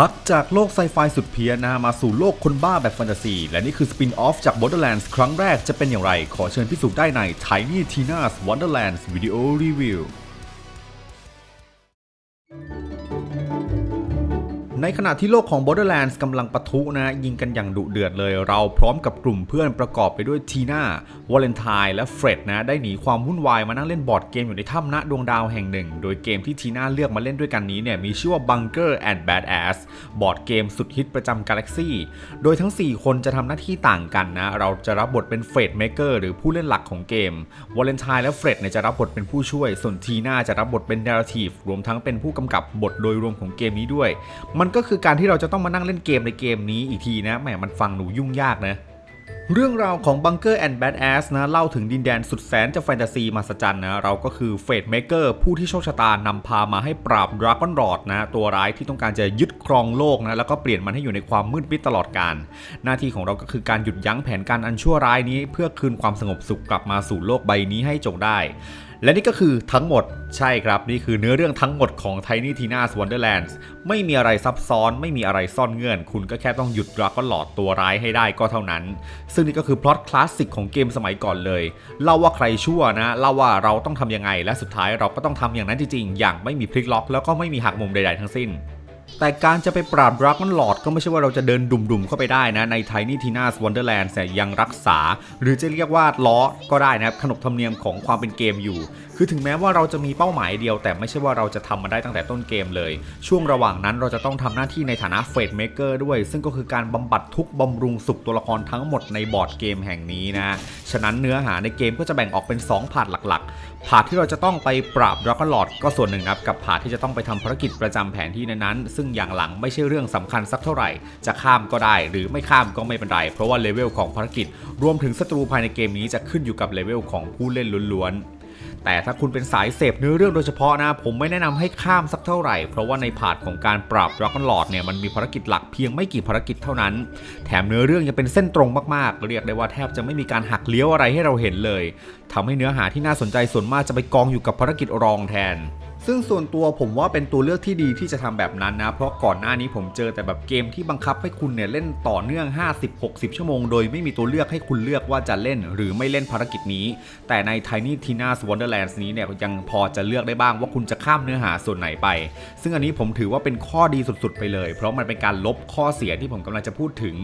พักจากโลกไซไฟสุดเพี้ยนนะฮะมาสู่โลกคนบ้าแบบแฟนตาซี และนี่คือสปินออฟจาก Borderlands ครั้งแรกจะเป็นอย่างไร ขอเชิญพิสูจน์ได้ใน Tiny Tina's Wonderlands Video Review ในขณะที่โลกของ Borderlands กำลังปะทุนะยิงกันอย่างดุเดือดเลย เราพร้อมกับกลุ่มเพื่อนประกอบไปด้วยทีน่าวาเลนไทน์และเฟร็ดนะได้หนีความวุ่นวายมานั่งเล่นบอร์ดเกมอยู่ในถ้ำณดวงดาวแห่งหนึ่ง โดยเกมที่ทีน่าเลือกมาเล่นด้วยกันนี้เนี่ยมีชื่อว่า Bunker and Badass บอร์ดเกมสุดฮิตประจำ Galaxy โดยทั้ง 4 คนจะทำหน้าที่ต่างกันนะเราจะรับบทเป็นเฟรดเมเกอร์หรือผู้เล่นหลักของเกมวาเลนไทน์และเฟรดเนี่ยจะรับบทเป็นผู้ช่วย ส่วนทีน่าจะรับบทเป็น narrative รวมทั้งเป็นผู้กำกับบทโดยรวมของเกมนี้ด้วยมันันก็คือการที่เราจะต้องมานั่งเล่นเกมในเกมนี้อีกทีนะแหมมันฟังหนูยุ่งยากนะเรื่องราวของ Bunker and Badass นะเล่าถึงดินแดนสุดแสนจะแฟนตาซีมาสจันนะเราก็คือเฟดเมเกอร์ผู้ที่โชคชะตานำพามาให้ปราบดราก้อนรอดนะตัวร้ายที่ต้องการจะยึดครองโลกนะแล้วก็เปลี่ยนมันให้อยู่ในความมืดมิดตลอดกาลหน้าที่ของเราก็คือการหยุดยั้งแผนการอันชั่วร้ายนี้ เพื่อคืนความสงบสุขกลับมาสู่โลกใบนี้ให้จงได้ และนี่ก็คือทั้งหมดใช่ครับ นี่คือเนื้อเรื่องทั้งหมดของ Tiny Tina's Wonderlands ไม่มีอะไรซับซ้อนไม่มีอะไรซ่อนเงื่อน คุณก็แค่ต้องหยุดดราก้อนหลอดตัวร้ายให้ได้ก็เท่านั้น ซึ่งนี่ก็คือพล็อตคลาสสิกของเกมสมัยก่อนเลย เล่าว่าใครชั่วนะเล่าว่าเราต้องทำยังไง และสุดท้ายเราก็ต้องทำอย่างนั้นจริงๆอย่างไม่มีพลิกล็อก แล้วก็ไม่มีหักมุมใดๆทั้งสิ้น แต่การจะไปปราบดราก้อนหลอดก็ไม่ใช่ว่าเราจะเดินดุ่มๆเข้าไปได้นะในไทนี่ทีน่าสวอนเดอร์แลนี่ยยังรักษา หรือจะเรียกว่าล้อก็ได้นะครับขนบธรรมเนียมของความเป็นเกมอยู่คือถึงแม้ว่าเราจะมีเป้าหมายเดียวแต่ไม่ใช่ว่าเราจะทำมันได้ตั้งแต่ต้นเกมเลย ช่วงระหว่างนั้นเราจะต้องทำหน้าที่ในฐานะเฟดเมเกอร์ด้วย ซึ่งก็คือการบำบัดทุกข์บำรุงสุขตัวละครทั้งหมดในบอร์ดเกมแห่งนี้นะ ฉะนั้นเนื้อหาในเกมก็จะแบ่งออกเป็น 2 พาร์ทหลักๆ พาร์ทที่เราจะต้องไปปราบดราก้อนหลอดก็ส่วนหนึ่งครับกับพาร์ทที่จะต้องไปทำภารกิจประจำแผนที่นั้นๆซึ่งอย่างหลังไม่ใช่เรื่องสำคัญสักเท่าไหร่ จะข้ามก็ได้ หรือไม่ข้ามก็ไม่เป็นไรเพราะว่าเลเวลของภารกิจ รวมถึงศัตรูภายในเกมนี้จะขึ้นอยู่กับเลเวลของผู้เล่นล้วนๆ แต่ถ้าคุณเป็นสายเสพเนื้อเรื่องโดยเฉพาะนะ ผมไม่แนะนำให้ข้ามสักเท่าไหร่ เพราะว่าในพาร์ทของการปราบดราก้อนหลอดเนี่ยมันมีภารกิจหลักเพียงไม่กี่ภารกิจเท่านั้น แถมเนื้อเรื่องยังเป็นเส้นตรงมากๆ เรียกได้ว่าแทบจะไม่มีการหักเลี้ยวอะไรให้เราเห็นเลยทำให้เนื้อหาที่น่าสนใจส่วนมากจะไปกองอยู่กับภารกิจรองแทน ซึ่งส่วนตัวผมว่าเป็นตัวเลือกที่ดีที่จะทำแบบนั้นนะ เพราะก่อนหน้านี้ผมเจอแต่แบบเกมที่บังคับให้คุณเนี่ยเล่นต่อเนื่อง 50-60 ชั่วโมง โดยไม่มีตัวเลือกให้คุณเลือกว่าจะเล่นหรือไม่เล่นภารกิจนี้ แต่ใน Tiny Tina's Wonderlands นี้เนี่ยยังพอจะเลือกได้บ้างว่าคุณจะข้ามเนื้อหาส่วนไหนไป ซึ่งอันนี้ผมถือว่าเป็นข้อดีสุดๆ ไปเลย เพราะมันเป็นการลบข้อเสียที่ผมกำลังจะพูดถึง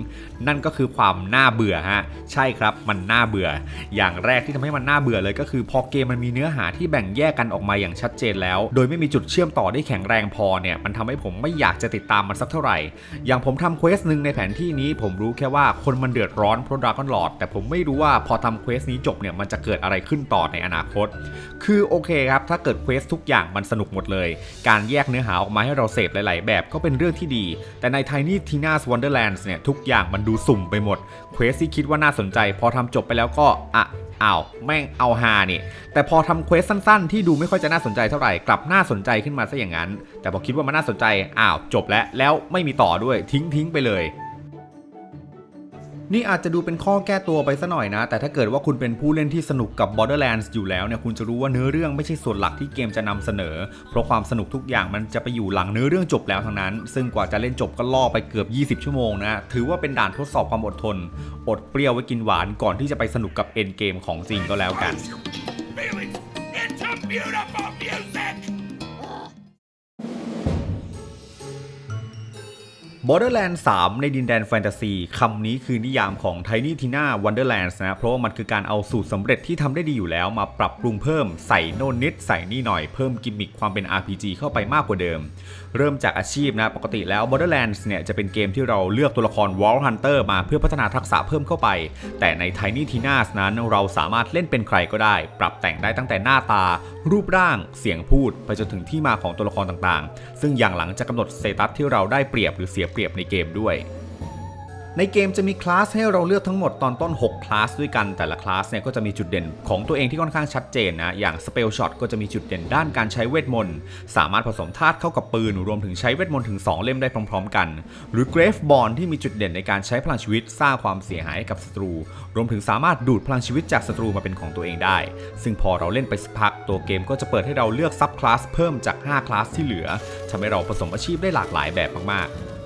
นั่นก็คือความน่าเบื่อฮะใช่ครับมันน่าเบื่อ อย่างแรกที่ทำให้มันน่าเบื่อเลยก็คือพอเกมมันมีเนื้อหาที่แบ่งแยกกันออกมาอย่างชัดเจนแล้วโดยไม่มีจุดเชื่อมต่อได้แข็งแรงพอเนี่ยมันทำให้ผมไม่อยากจะติดตามมันสักเท่าไหร่ อย่างผมทำเควสหนึ่งในแผนที่นี้ผมรู้แค่ว่าคนมันเดือดร้อนเพราะดราก้อนหลอดแต่ผมไม่รู้ว่าพอทำเควสนี้จบเนี่ยมันจะเกิดอะไรขึ้นต่อในอนาคต คือโอเคครับถ้าเกิดเควสทุกอย่างมันสนุกหมดเลย การแยกเนื้อหาออกมาให้เราเสพหลาย ๆ แบบก็เป็นเรื่องที่ดี แต่ใน Tiny Tina's Wonderlands เนี่ยทุกอย่างมันดูสุ่มไปหมดเควสที่คิดว่าน่าสนใจ พอทำจบไปแล้วก็อะ อ้าวแม่งเอาฮานี่แต่พอทำเควสสั้นๆ ที่ดูไม่ค่อยจะน่าสนใจเท่าไหร่กลับน่าสนใจขึ้นมาซะอย่างนั้น แต่พอคิดว่ามันน่าสนใจอ้าวจบแล้วแล้วไม่มีต่อด้วยทิ้งทิ้งไปเลย นี่อาจจะดูเป็นข้อแก้ตัวไปซะหน่อยนะ แต่ถ้าเกิดว่าคุณเป็นผู้เล่นที่สนุกกับ Borderlands อยู่แล้วเนี่ยคุณจะรู้ว่าเนื้อเรื่องไม่ใช่ส่วนหลักที่เกมจะนำเสนอ เพราะความสนุกทุกอย่างมันจะไปอยู่หลังเนื้อเรื่องจบแล้วทั้งนั้น ซึ่งกว่าจะเล่นจบก็ล่อไปเกือบ 20 ชั่วโมงนะถือว่าเป็นด่านทดสอบความอดทน อดเปรี้ยวไว้กินหวานก่อนที่จะไปสนุกกับเอ็นเกมของจริงก็แล้วกัน feelings into beautiful music! Borderland 3 ในดินแดนแฟนตาซีคำนี้คือนิยามของ Tiny Tina Wonderlands นะ เพราะว่ามันคือการเอาสูตรสำเร็จที่ทำได้ดีอยู่แล้วมาปรับปรุงเพิ่มใส่โน่นนิดใส่นี่หน่อยเพิ่มกิมมิคความเป็น RPG เข้าไปมากกว่าเดิม เริ่มจากอาชีพนะ ปกติแล้ว Borderlands เนี่ยจะเป็นเกมที่เราเลือกตัวละคร Wall Hunter มาเพื่อพัฒนาทักษะเพิ่มเข้าไป แต่ใน Tiny Tina's นั้นเราสามารถเล่นเป็นใครก็ได้ ปรับแต่งได้ตั้งแต่หน้าตา รูปร่าง เสียงพูด ไปจนถึงที่มาของตัวละครต่างๆ ซึ่งอย่างหลังจะกำหนดสเตตัสที่เราได้เปรียบหรือเสียเปรียบในเกมด้วย ในเกมจะมีคลาสให้เราเลือกทั้งหมดตอนต้น 6 คลาสด้วยกันแต่ละคลาสเนี่ยก็จะมีจุดเด่นของตัวเองที่ค่อนข้างชัดเจนนะ อย่าง Spell Shot ก็จะมีจุดเด่นด้านการใช้เวทมนต์ สามารถผสมธาตุเข้ากับปืน รวมถึงใช้เวทมนต์ถึง 2 เล่มได้พร้อม ๆ กัน หรือ Grave Bond ที่มีจุดเด่นในการใช้พลังชีวิตสร้างความเสียหายให้กับศัตรู รวมถึงสามารถดูดพลังชีวิตจากศัตรูมาเป็นของตัวเองได้ ซึ่งพอเราเล่นไปสักพักตัวเกมก็จะเปิดให้เราเลือกซับคลาสเพิ่มจาก5คลาสที่เหลือทำให้เราผสมอาชีพได้หลากหลายแบบมากๆ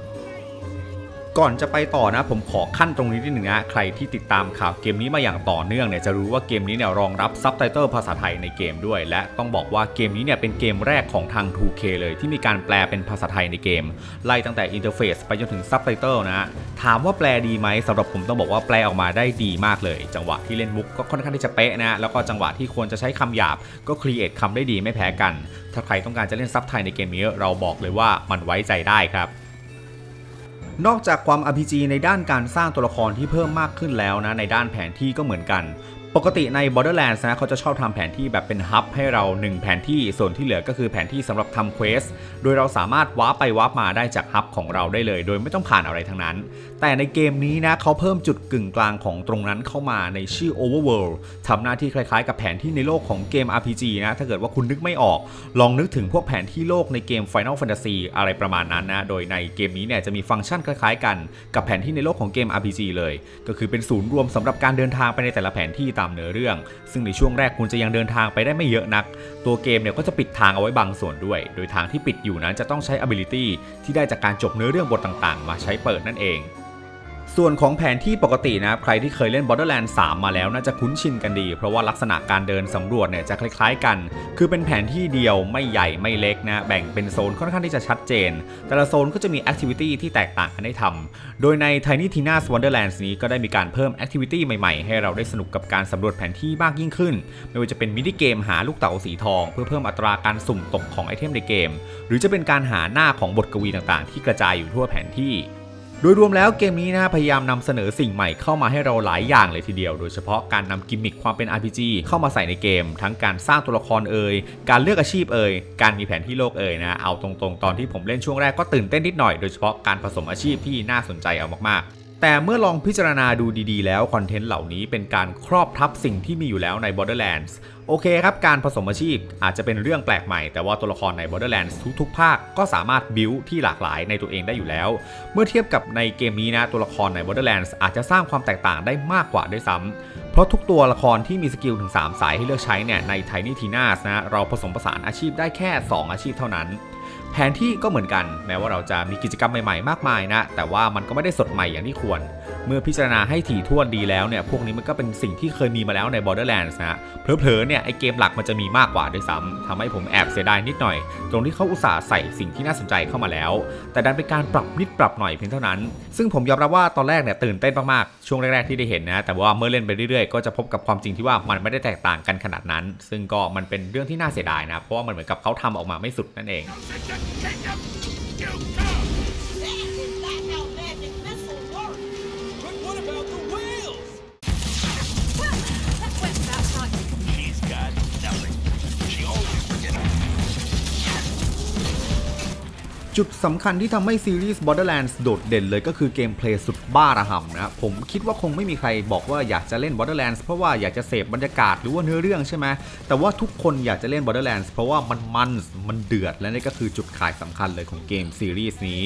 ก่อนจะไปต่อนะผมขอขั้นตรงนี้นิดหนึ่งนะใครที่ติดตามข่าวเกมนี้มาอย่างต่อเนื่องเนี่ยจะรู้ว่าเกมนี้เนี่ยรองรับซับไตเติลภาษาไทยในเกมด้วย และต้องบอกว่าเกมนี้เนี่ยเป็นเกมแรกของทาง 2K เลย ที่มีการแปลเป็นภาษาไทยในเกม ไล่ตั้งแต่อินเทอร์เฟซไปจนถึงซับไตเติลนะถามว่าแปลดีไหมสำหรับผมต้องบอกว่าแปลออกมาได้ดีมากเลย จังหวะที่เล่นมุกก็ค่อนข้างที่จะเป๊ะนะแล้วก็จังหวะที่ควรจะใช้คำหยาบก็ครีเอทคำได้ดีไม่แพ้กัน ถ้าใครต้องการจะเล่นซับไทยในเกมนี้เราบอกเลยว่ามันไว้ใจได้ครับ นอกจากความ RPG ในด้านการสร้างตัวละครที่เพิ่มมากขึ้นแล้วนะในด้านแผนที่ก็เหมือนกัน ปกติใน Borderlands นะเขาจะชอบทำแผนที่แบบเป็นฮับให้เรา 1 แผนที่ส่วนที่เหลือก็คือแผนที่สำหรับทำเควสโดยเราสามารถวาร์ปไปวาร์ปมาได้จากฮับของเราได้เลย โดยไม่ต้องผ่านอะไรทั้งนั้น แต่ในเกมนี้นะเขาเพิ่มจุดกึ่งกลางของตรงนั้นเข้ามาในชื่อ Overworld ทำหน้าที่คล้ายๆ กับแผนที่ในโลกของเกม RPG นะถ้าเกิดว่าคุณนึกไม่ออก ลองนึกถึงพวกแผนที่โลกในเกม Final Fantasy อะไรประมาณนั้นนะโดยในเกมนี้เนี่ยจะมีฟังก์ชันคล้ายๆ กัน กับแผนที่ในโลกของเกม RPG เลย ก็คือเป็นศูนย์รวมสำหรับการเดินทางไปในแต่ละแผนที่ตามเนื้อเรื่อง ซึ่งในช่วงแรกคุณจะยังเดินทางไปได้ไม่เยอะนัก ตัวเกมเนี่ยก็จะปิดทางเอาไว้บางส่วนด้วย โดยทางที่ปิดอยู่นั้นจะต้องใช้ ability ที่ได้จากการจบเนื้อเรื่องบทต่างๆ มาใช้เปิดนั่นเอง ส่วนของแผนที่ปกตินะครับใครที่เคยเล่น Borderlands 3มาแล้วน่าจะคุ้นชินกันดี เพราะว่าลักษณะการเดินสำรวจเนี่ยจะคล้ายๆกัน คือเป็นแผนที่เดียวไม่ใหญ่ไม่เล็กนะแบ่งเป็นโซนค่อนข้างที่จะชัดเจน แต่ละโซนก็จะมีแอคทิวิตี้ที่แตกต่างกันให้ทำโดยใน Tiny Tina's Wonderlands นี้ก็ได้มีการเพิ่มแอคทิวิตี้ใหม่ๆ ให้เราได้สนุกกับการสำรวจแผนที่มากยิ่งขึ้น ไม่ว่าจะเป็นมินิเกมหาลูกเต๋าสีทอง เพื่อเพิ่มอัตราการสุ่มตกของไอเทมในเกม หรือจะเป็นการหาหน้าของบทกวีต่างๆ ที่กระจายอยู่ทั่วแผนที่ โดยรวมแล้วเกมนี้นะพยายามนำเสนอสิ่งใหม่เข้ามาให้เราหลายอย่างเลยทีเดียว โดยเฉพาะการนำกิมมิคความเป็น RPG เข้ามาใส่ในเกม ทั้งการสร้างตัวละครเอ่ยการเลือกอาชีพเอ่ยการมีแผนที่โลกเอ่ยนะเอาตรงๆ ตอนที่ผมเล่นช่วงแรกก็ตื่นเต้นนิดหน่อยโดยเฉพาะการผสมอาชีพที่น่าสนใจเอามากๆ แต่เมื่อลองพิจารณาดูดีๆ แล้วคอนเทนต์เหล่านี้เป็นการครอบทับสิ่งที่มีอยู่แล้วใน Borderlands โอเคครับการผสมอาชีพอาจจะเป็นเรื่องแปลกใหม่ แต่ว่าตัวละครใน Borderlands ทุกๆ ภาคก็สามารถบิวที่หลากหลายในตัวเองได้อยู่แล้ว เมื่อเทียบกับในเกมนี้นะตัวละครใน Borderlands อาจจะสร้างความแตกต่างได้มากกว่าด้วยซ้ำเพราะทุกตัวละครที่มีสกิลถึง 3 สายให้เลือกใช้เนี่ยใน Tiny Tinas นะเราผสมผสานอาชีพได้แค่ 2 อาชีพเท่านั้น แผนที่ก็เหมือนกัน แม้ว่าเราจะมีกิจกรรมใหม่ๆ มากมายนะ แต่ว่ามันก็ไม่ได้สดใหม่อย่างที่ควร เมื่อพิจารณาให้ถี่ถ้วนดีแล้วเนี่ยพวกนี้มันก็เป็นสิ่งที่เคยมีมาแล้วใน Borderlands นะเผลอๆเนี่ยไอเกมหลักมันจะมีมากกว่าด้วยซ้ำทำให้ผมแอบเสียดายนิดหน่อย ตรงที่เขาอุตส่าห์ใส่สิ่งที่น่าสนใจเข้ามาแล้ว แต่ดันเป็นการปรับนิดปรับหน่อยเพียงเท่านั้น ซึ่งผมยอมรับว่าตอนแรกเนี่ยตื่นเต้นมากๆช่วงแรกๆที่ได้เห็นนะแต่ว่าเมื่อเล่นไปเรื่อยๆ ก็จะพบกับความจริงที่ว่ามันไม่ได้แตกต่างกันขนาดนั้น ซึ่งก็มันเป็นเรื่องที่น่าเสียดายนะเพราะว่ามันเหมือนกับเขาทำออกมาไม่สุดนั่นเอง จุดสำคัญที่ทำให้ซีรีส์ Borderlands โดดเด่นเลยก็คือเกมเพลย์สุดบ้าระห่ำนะผมคิดว่าคงไม่มีใครบอกว่าอยากจะเล่น Borderlands เพราะว่าอยากจะเสพบรรยากาศหรือว่าเนื้อเรื่องใช่ไหมแต่ว่าทุกคนอยากจะเล่น Borderlands เพราะว่ามันมันมันเดือดและนี่ก็คือจุดขายสำคัญเลยของเกมซีรีส์นี้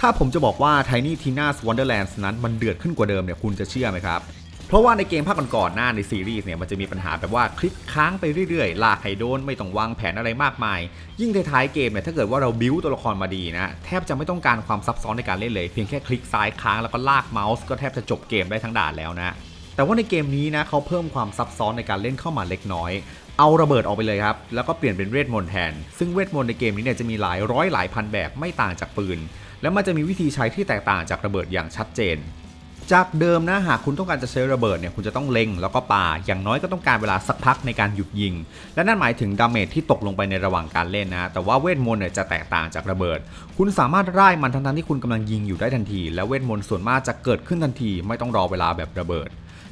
ถ้าผมจะบอกว่า Tiny Tina's Wonderlands นั้นมันเดือดขึ้นกว่าเดิมเนี่ยคุณจะเชื่อไหมครับ เพราะว่าในเกมภาคก่อนๆหน้าในซีรีส์เนี่ยมันจะมีปัญหาแบบว่าคลิกค้างไปเรื่อยๆ ลากไฮโดนไม่ต้องวางแผนอะไรมากมาย ยิ่งท้ายๆเกมเนี่ยถ้าเกิดว่าเราบิวตัวละครมาดีนะ แทบจะไม่ต้องการความซับซ้อนในการเล่นเลย เพียงแค่คลิกซ้ายค้างแล้วก็ลากเมาส์ก็แทบจะจบเกมได้ทั้งด่านแล้วนะแต่ว่าในเกมนี้นะเขาเพิ่มความซับซ้อนในการเล่นเข้ามาเล็กน้อย เอาระเบิดออกไปเลยครับ แล้วก็เปลี่ยนเป็นเวทมนต์แทน ซึ่งเวทมนต์ในเกมนี้เนี่ยจะมีหลายร้อยหลายพันแบบไม่ต่างจากปืน และมันจะมีวิธีใช้ที่แตกต่างจากระเบิดอย่างชัดเจน จากเดิมนะหากคุณต้องการจะใช้ระเบิดเนี่ยคุณจะต้องเล็งแล้วก็ปาอย่างน้อยก็ต้องการเวลาสักพักในการหยุดยิง และนั่นหมายถึงดาเมจที่ตกลงไปในระหว่างการเล่นนะแต่ว่าเวทมนต์เนี่ยจะแตกต่างจากระเบิด คุณสามารถร่ายมันทั้งๆที่คุณกำลังยิงอยู่ได้ทันที และเวทมนต์ส่วนมากจะเกิดขึ้นทันที ไม่ต้องรอเวลาแบบระเบิด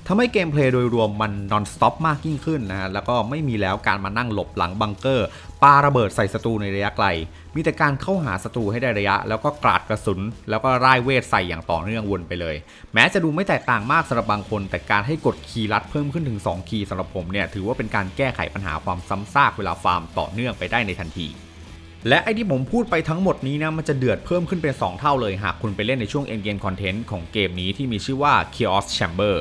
ทำให้เกมเพลย์โดยรวมมันนอนสต็อปมากยิ่งขึ้นนะแล้วก็ไม่มีแล้วการมานั่งหลบหลังบังเกอร์ปาระเบิดใส่ศัตรูในระยะไกล มีแต่การเข้าหาศัตรูให้ได้ระยะ แล้วก็กราดกระสุน แล้วก็ร่ายเวทใส่อย่างต่อเนื่องวนไปเลย แม้จะดูไม่แตกต่างมากสำหรับบางคน แต่การให้กดคีย์ลัดเพิ่มขึ้นถึง 2 คีย์สำหรับผมเนี่ยถือว่าเป็นการแก้ไขปัญหาความซ้ำซากเวลาฟาร์มต่อเนื่องไปได้ในทันทีและไอที่ผมพูดไปทั้งหมดนี้นะมันจะเดือดเพิ่มขึ้นเป็น 2 เท่าเลย หากคุณไปเล่นในช่วง End Game Content ของเกมนี้ที่มีชื่อว่า Chaos Chamber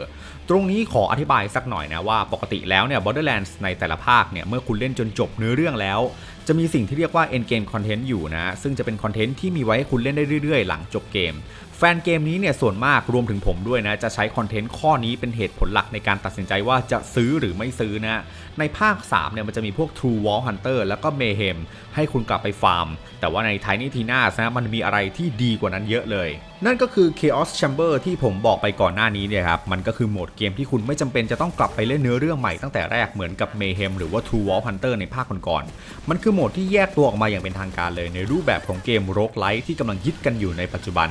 ตรงนี้ขออธิบายสักหน่อยนะว่าปกติแล้วเนี่ย Borderlands ในแต่ละภาคเนี่ย เมื่อคุณเล่นจนจบเนื้อเรื่องแล้ว จะมีสิ่งที่เรียกว่า end game content อยู่นะ ซึ่งจะเป็นคอนเทนต์ที่มีไว้ให้คุณเล่นได้เรื่อยๆ หลังจบเกม แฟนเกมนี้เนี่ยส่วนมากรวมถึงผมด้วยนะ จะใช้คอนเทนต์ข้อนี้เป็นเหตุผลหลักในการตัดสินใจว่าจะซื้อหรือไม่ซื้อนะ ในภาค 3 เนี่ยมันจะมีพวก True Wall Hunter แล้วก็ Mayhem ให้คุณกลับไปฟาร์ม แต่ว่าใน Tiny Tina นะมันมีอะไรที่ดีกว่านั้นเยอะเลย นั่นก็คือ Chaos Chamber ที่ผมบอกไปก่อนหน้านี้เนี่ยครับ มันก็คือโหมดเกมที่คุณไม่จำเป็นจะต้องกลับไปเล่นเนื้อเรื่องใหม่ตั้งแต่แรกเหมือนกับ Mayhem หรือว่า True Wall Hunter ในภาคก่อนๆ มันคือโหมดที่แยกตัวออกมาอย่างเป็นทางการเลย ในรูปแบบของเกม Roguelite ที่กำลังฮิตกันอยู่ในปัจจุบัน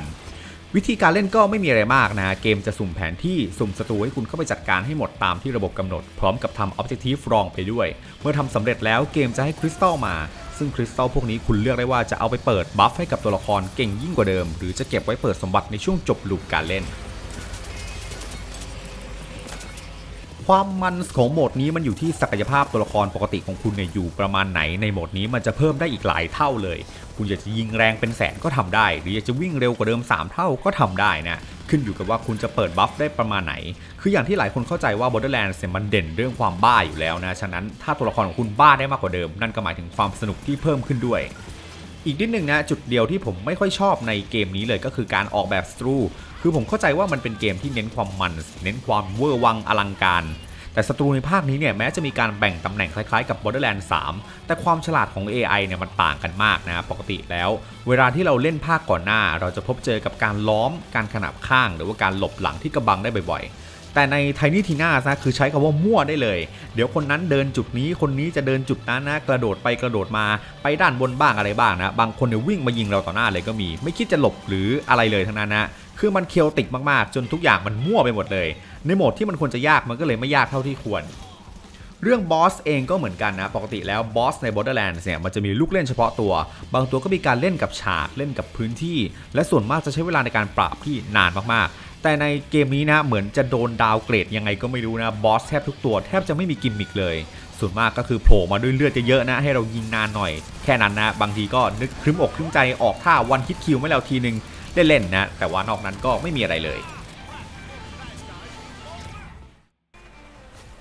วิธีการเล่นก็ไม่มีอะไรมากนะเกมจะสุ่มแผนที่สุ่มศัตรูให้คุณเข้าไปจัดการให้หมดตามที่ระบบกำหนด พร้อมกับทำ Objective รองไปด้วย เมื่อทำสำเร็จแล้วเกมจะให้คริสตัลมา ซึ่งคริสตัลพวกนี้คุณเลือกได้ว่าจะเอาไปเปิดบัฟให้กับตัวละครเก่งยิ่งกว่าเดิม หรือจะเก็บไว้เปิดสมบัติในช่วงจบลูปการเล่น ความมันของโหมดนี้มันอยู่ที่ศักยภาพตัวละครปกติของคุณเนี่ยอยู่ประมาณไหนในโหมดนี้มันจะเพิ่มได้อีกหลายเท่าเลย คุณอยากจะยิงแรงเป็นแสนก็ทำได้ หรืออยากจะวิ่งเร็วกว่าเดิม 3 เท่าก็ทำได้นะขึ้นอยู่กับว่าคุณจะเปิดบัฟได้ประมาณไหน คืออย่างที่หลายคนเข้าใจว่า Borderlands เนี่ยมันเด่นเรื่องความบ้าอยู่แล้วนะ ฉะนั้นถ้าตัวละครของคุณบ้าได้มากกว่าเดิม นั่นก็หมายถึงความสนุกที่เพิ่มขึ้นด้วย อีกนิดหนึ่งนะจุดเดียวที่ผมไม่ค่อยชอบในเกมนี้เลยก็คือการออกแบบสตรู คือผมเข้าใจว่ามันเป็นเกมที่เน้นความมัน เน้นความเวอร์วังอลังการ แต่ศัตรูในภาคนี้เนี่ยแม้จะมีการแบ่งตำแหน่งคล้ายๆกับ Borderlands 3 แต่ความฉลาดของ AI เนี่ยมันต่างกันมากนะปกติแล้ว เวลาที่เราเล่นภาคก่อนหน้า เราจะพบเจอกับการล้อมการขนับข้าง หรือว่าการหลบหลังที่กระบังได้บ่อยๆแต่ใน Tiny Tina นะคือใช้คำว่ามั่วได้เลย เดี๋ยวคนนั้นเดินจุดนี้คนนี้จะเดินจุดนั้นนะกระโดดไปกระโดดมาไปด้านบนบ้างอะไรบ้างนะ บางคนเนี่ยวิ่งมายิงเราต่อหน้าเลยก็มี ไม่คิดจะหลบหรืออะไรเลยทั้งนั้นนะ คือมันเคียวติกมากๆ จนทุกอย่างมันมั่วไปหมดเลย ในโหมดที่มันควรจะยากมันก็เลยไม่ยากเท่าที่ควร เรื่องบอสเองก็เหมือนกันนะ ปกติแล้วบอสใน Borderlands เนี่ยมันจะมีลูกเล่นเฉพาะตัว บางตัวก็มีการเล่นกับฉากเล่นกับพื้นที่ และส่วนมากจะใช้เวลาในการปราบที่นานมากๆ แต่ในเกมนี้นะเหมือนจะโดนดาวเกรดยังไงก็ไม่รู้นะบอสแทบทุกตัวแทบจะไม่มีกิมมิกเลยส่วนมากก็คือโผล่มาด้วยเลือดเยอะๆนะ ให้เรายิงนานหน่อย แค่นั้นนะ บางทีก็นึกครึ้มอกครึ้มใจออกท่าวันคิดคิวไม่แล้วทีนึง เล่นๆนะ แต่ว่านอกนั้นก็ไม่มีอะไรเลย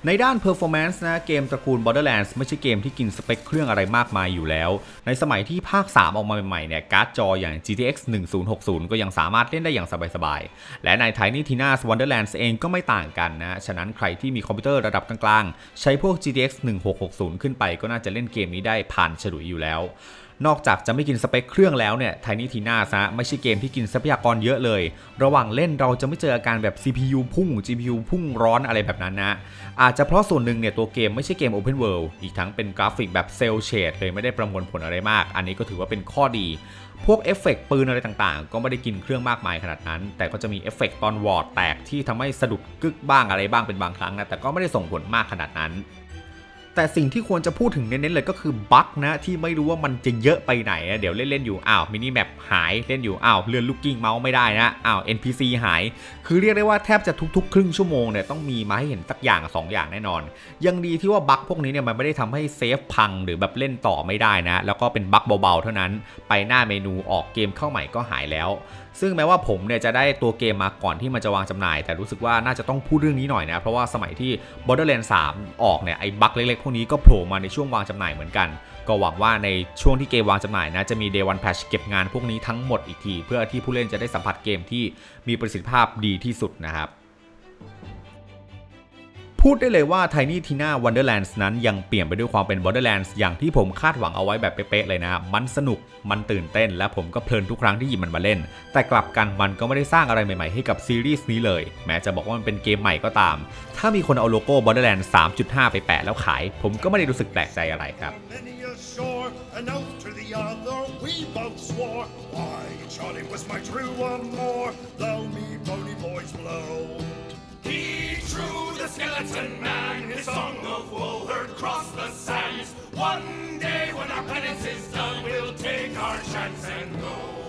ในด้าน performance นะเกมตระกูล Borderlands ไม่ใช่เกมที่กินสเปคเครื่องอะไรมากมายอยู่แล้ว ในสมัยที่ภาค 3 ออกมาใหม่ๆเนี่ยการ์ดจออย่าง GTX 1060 ก็ยังสามารถเล่นได้อย่างสบายๆ และใน Tiny Tina's Wonderlands เองก็ไม่ต่างกันนะ ฉะนั้นใครที่มีคอมพิวเตอร์ระดับกลางๆ ใช้พวก GTX 1660 ขึ้นไปก็น่าจะเล่นเกมนี้ได้ผ่านฉลุยอยู่แล้ว นอกจากจะไม่กินสเปคเครื่องแล้วเนี่ย Tiny Tina ซะไม่ใช่เกมที่กินทรัพยากรเยอะเลย ระหว่างเล่นเราจะไม่เจออาการแบบ CPU พุ่ง GPU พุ่งร้อนอะไรแบบนั้นนะ อาจจะเพราะส่วนหนึ่งเนี่ยตัวเกมไม่ใช่เกม Open World อีกทั้งเป็นกราฟิกแบบเซลเชดเลยไม่ได้ประมวลผลอะไรมาก อันนี้ก็ถือว่าเป็นข้อดีพวกเอฟเฟกต์ปืนอะไรต่างๆ ก็ไม่ได้กินเครื่องมากมายขนาดนั้น แต่ก็จะมีเอฟเฟกต์ตอนวอร์ดแตกที่ทำให้สะดุดกึกบ้างอะไรบ้างเป็นบางครั้งนะ แต่ก็ไม่ได้ส่งผลมากขนาดนั้น แต่สิ่งที่ควรจะพูดถึงเน้นๆเลยก็คือบั๊กนะที่ไม่รู้ว่ามันจะเยอะไปไหนนะเดี๋ยวเล่นๆอยู่อ้าวมินิแมปหายเล่นอยู่อ้าวเลื่อนลูกกิ้งเมาส์ไม่ได้นะอ้าว NPC หาย คือเรียกได้ว่าแทบจะทุกๆ ครึ่งชั่วโมงเนี่ยต้องมีมาให้เห็นสักอย่างสองอย่างแน่นอน ยังดีที่ว่าบั๊กพวกนี้เนี่ยมันไม่ได้ทำให้เซฟพังหรือแบบเล่นต่อไม่ได้นะ แล้วก็เป็นบั๊กเบาๆเท่านั้น ไปหน้าเมนูออกเกมเข้าใหม่ก็หายแล้ว ซึ่งแม้ว่าผมเนี่ยจะได้ตัวเกมมาก่อนที่มันจะวางจำหน่าย แต่รู้สึกว่าน่าจะต้องพูดเรื่องนี้หน่อยนะ เพราะว่าสมัยที่ Borderlands 3 ออกเนี่ยไอ้บั๊กเล็กๆ พวกนี้ก็โผล่มาในช่วงวางจำหน่ายเหมือนกัน ก็หวังว่าในช่วงที่เกมวางจำหน่ายนะจะมี Day One Patch เก็บงานพวกนี้ทั้งหมดอีกที เพื่อที่ผู้เล่นจะได้สัมผัสเกมที่มีประสิทธิภาพดีที่สุดนะครับ พูดได้เลยว่า Tiny Tina Wonderlands นั้นยังเปลี่ยนไปด้วยความเป็น Borderlands อย่างที่ผมคาดหวังเอาไว้แบบเป๊ะๆเลยนะ มันสนุก มันตื่นเต้น และผมก็เพลินทุกครั้งที่หยิบมันมาเล่น แต่กลับกันมันก็ไม่ได้สร้างอะไรใหม่ๆให้กับซีรีส์นี้เลย แม้จะบอกว่ามันเป็นเกมใหม่ก็ตาม ถ้ามีคนเอาโลโก้ Borderlands 3.5 ไปแปะแล้วขาย ผมก็ไม่ได้รู้สึกแปลกใจอะไรครับ an oath to the other, we both swore. Why, Charlie was my true amour. Blow me, pony boys, blow. He drew the skeleton man his song of woe heard cross the sands. One day when our penance is done, we'll take our chance and go.